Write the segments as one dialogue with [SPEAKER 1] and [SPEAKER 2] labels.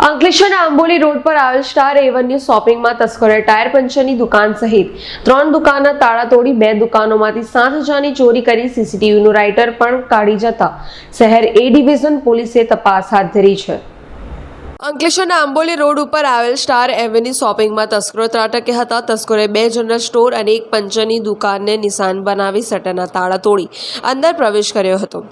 [SPEAKER 1] અંકલેશ્વરના આંબોલી રોડ પર આવેલ સ્ટાર એવન્યુ શોપિંગમાં તસ્કરોએ ટાયર પંચરની દુકાન સહિત ત્રણ દુકાનના તાળા તોડી બે દુકાનોમાંથી સાત હજારની ચોરી કરી સીસીટીવીનું રાઇટર પણ કાઢી જતા શહેર એ ડિવિઝન પોલીસે તપાસ હાથ ધરી છે. અંકલેશ્વરના આંબોલી રોડ ઉપર આવેલ સ્ટાર એવન્યુ શોપિંગમાં તસ્કરો ત્રાટકે હતા. તસ્કરોએ બે જનરલ સ્ટોર અને એક પંચરની દુકાનને નિશાન બનાવી શટરના તાળા તોડી અંદર પ્રવેશ કર્યો હતો.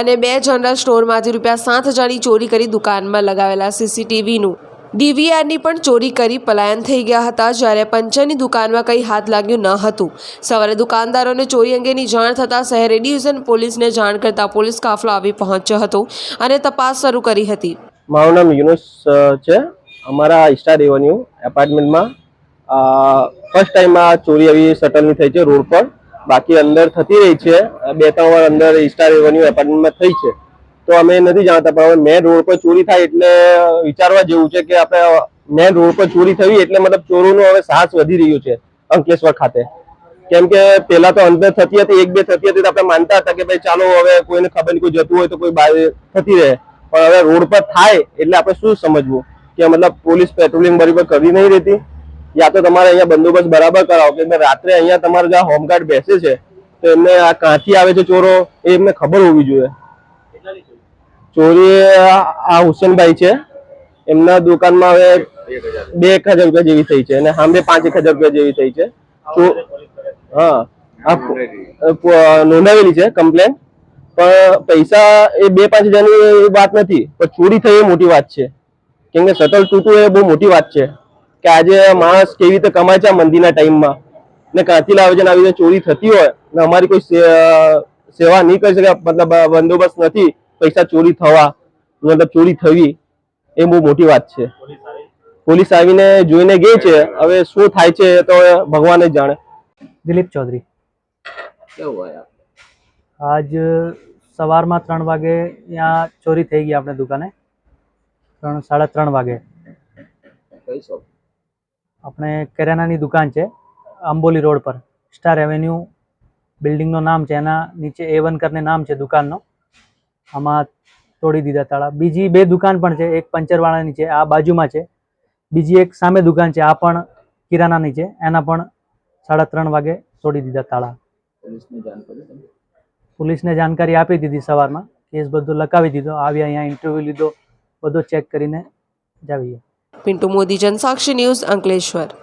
[SPEAKER 1] અને બે જનરલ સ્ટોરમાંથી રૂપિયા સાત હજારની ચોરી કરી દુકાનમાં લગાવેલા સીસીટીવીનું ડીવીઆરની પણ ચોરી કરી પલાયન થઈ ગયા હતા. જ્યારે પંચરની દુકાનમાં કંઈ હાથ લાગ્યું ન હતું. સવારે દુકાનદારોને ચોરી અંગેની જાણ થતાં શહેર ડિવિઝન પોલીસને જાણ કરતાં પોલીસ કાફલો આવી પહોંચ્યો હતો અને તપાસ શરૂ કરી હતી.
[SPEAKER 2] મારું નામ યુનુસ છે. અમારા ઈસ્ટાર રેવન્યુ એપાર્ટમેન્ટમાં ફર્સ્ટ ટાઈમ આ ચોરી આવી શટલની થઈ છે રોડ પર. બાકી અંદર થતી રહી છે. બે ત્રણ વાર અંદર સ્ટાર રેવન્યુ એપાર્ટમેન્ટમાં થઈ છે. તો અમે નથી જાણતા, પણ હવે મેન રોડ પર ચોરી થાય એટલે વિચારવા જેવું છે કે આપણે મેન રોડ પર ચોરી થવી એટલે મતલબ ચોરોનો હવે સાહસ વધી રહ્યું છે અંકલેશ્વર ખાતે. કેમ કે પેલા તો અંદર થતી હતી, એક બે થતી હતી તો આપણે માનતા હતા કે ભાઈ ચાલો હવે કોઈને ખબર નહીં, કોઈ જતું હોય તો કોઈ બહાર થતી રહે. પણ હવે રોડ પર થાય એટલે આપણે શું સમજવું? કે મતલબ પોલીસ પેટ્રોલિંગ બરાબર કરી નહીં રહેતી? યા તો તમારે અહીંયા બંદોબસ્ત બરાબર કરાવો કે રાત્રે અહીંયા તમારે જ્યાં હોમગાર્ડ બેસે છે તો એમને આ કાંથી આવે છે ચોરો? એ એમને ખબર હોવી જોઈએ. ચોરી આ હુસેનભાઈ છે. એમના દુકાનમાં હવે બે એક હજાર રૂપિયા જેવી થઈ છે અને સામે પાંચ એક હજાર રૂપિયા જેવી થઈ છે. હા. નોંધાવેલી છે કમ્પ્લેન. પણ પૈસા એ બે પાંચ હજારની વાત નથી પણ ચોરી થઈ એ મોટી વાત છે. કેમ કે શટલ તૂટવું એ બહુ મોટી વાત છે. કે આજે માણસ કેવી રીતે કમાય છે આ મંદીના ટાઈમમાં. ને ક્યાંથી લાવે છે ને આવી રીતે ચોરી થતી હોય ને અમારી કોઈ સે- સેવા નહીં કરી શકે મતલબ બંદોબસ્ત નથી પૈસા ચોરી થવા મતલબ ચોરી થવી એ બહુ મોટી વાત છે. પોલીસ આવીને જોઈને ગઈ છે હવે શું થાય છે એ તો ભગવાન જ જાણે.
[SPEAKER 3] દિલીપ ચૌધરી. આજ સવારમાં ત્રણ વાગે ત્યાં ચોરી થઈ ગઈ આપણે દુકાને. ત્રણ સાડા ત્રણ વાગે. આપણે કરિયાણાની દુકાન છે આંબોલી રોડ પર. સ્ટાર એવેન્યુ બિલ્ડિંગનું નામ છે એના નીચે એ વન કરીને નામ છે દુકાનનો. આમાં તોડી દીધા તાળા. બીજી બે દુકાન પણ છે એક પંચરવાળાની છે આ બાજુમાં છે. બીજી એક સામે દુકાન છે આ પણ કિરાણાની છે એના પણ સાડા ત્રણ વાગે તોડી દીધા તાળા. પોલીસને જાણકારી આપી દીધી સવારમાં. કેસ બધો લખાવી દીધો. આવ્યા અહીંયા ઇન્ટરવ્યૂ લીધો. બધો ચેક કરીને જ આવીએ.
[SPEAKER 1] પિન્ટુ મોદી, જનસાક્ષી ન્યૂઝ અંકલેશ્વર.